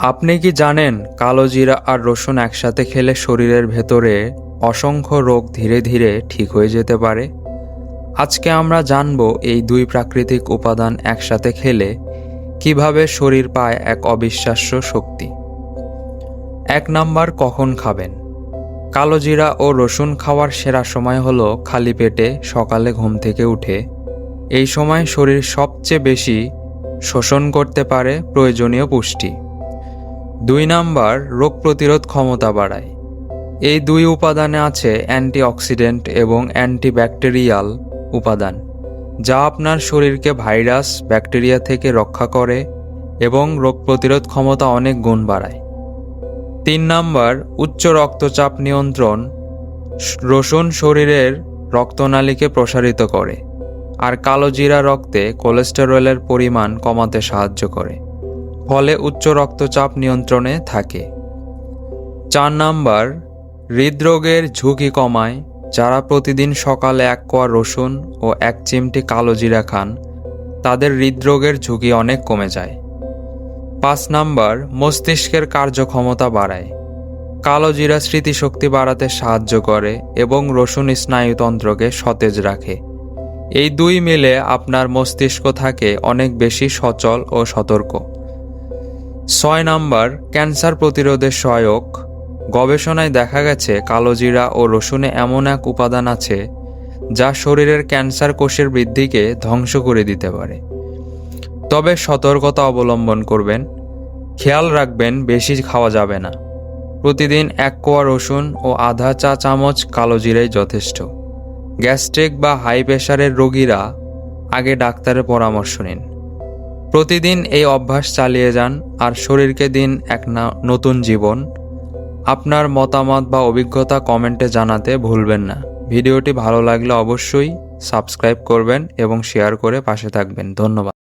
আপনি কি জানেন কালো জিরা আর রসুন একসাথে খেলে শরীরের ভেতরে অসংখ্য রোগ ধীরে ধীরে ঠিক হয়ে যেতে পারে? আজকে আমরা জানব এই দুই প্রাকৃতিক উপাদান একসাথে খেলে কীভাবে শরীর পায় এক অবিশ্বাস্য শক্তি। এক নাম্বার, কখন খাবেন? কালো জিরা ও রসুন খাওয়ার সেরা সময় হলো খালি পেটে সকালে ঘুম থেকে উঠে। এই সময় শরীর সবচেয়ে বেশি শোষণ করতে পারে প্রয়োজনীয় পুষ্টি। দুই নাম্বার, রোগ প্রতিরোধ ক্ষমতা বাড়ায়। এই দুই উপাদানে আছে অ্যান্টিঅক্সিডেন্ট এবং অ্যান্টিব্যাকটেরিয়াল উপাদান, যা আপনার শরীরকে ভাইরাস, ব্যাকটেরিয়া থেকে রক্ষা করে এবং রোগ প্রতিরোধ ক্ষমতা অনেক গুণ বাড়ায়। তিন নাম্বার, উচ্চ রক্তচাপ নিয়ন্ত্রণ, রসুন শরীরের রক্তনালীকে প্রসারিত করে, আর কালো জিরা রক্তে কোলেস্টেরলের পরিমাণ কমাতে সাহায্য করে। ফলে উচ্চ রক্তচাপ নিয়ন্ত্রণে থাকে। চার নাম্বার, হৃদরোগের ঝুঁকি কমায়। যারা প্রতিদিন সকালে এক কোয়া রসুন ও এক চিমটি কালো জিরা খান, তাদের হৃদরোগের ঝুঁকি অনেক কমে যায়। পাঁচ নাম্বার, মস্তিষ্কের কার্যক্ষমতা বাড়ায়। কালো জিরা স্মৃতিশক্তি বাড়াতে সাহায্য করে এবং রসুন স্নায়ুতন্ত্রকে সতেজ রাখে। এই দুই মিলে আপনার মস্তিষ্ক থাকে অনেক বেশি সচল ও সতর্ক। ছয় নাম্বার, ক্যান্সার প্রতিরোধে সহায়ক। গবেষণায় দেখা গেছে, কালোজিরা ও রসুনে এমন এক উপাদান আছে, যা শরীরের ক্যান্সার কোষের বৃদ্ধিকে ধ্বংস করে দিতে পারে। তবে সতর্কতা অবলম্বন করবেন। খেয়াল রাখবেন, বেশি খাওয়া যাবে না। প্রতিদিন এক কোয়া রসুন ও আধা চা চামচ কালো জিরাই যথেষ্ট। গ্যাস্ট্রিক বা হাই প্রেশারের রোগীরা আগে ডাক্তারের পরামর্শ নিন। প্রতিদিন এই অভ্যাস চালিয়ে যান আর শরীরকে দিন এক নতুন জীবন। আপনার মতামত বা অভিজ্ঞতা কমেন্টে জানাতে ভুলবেন না। ভিডিওটি ভালো লাগলে অবশ্যই সাবস্ক্রাইব করবেন এবং শেয়ার করে পাশে থাকবেন। ধন্যবাদ।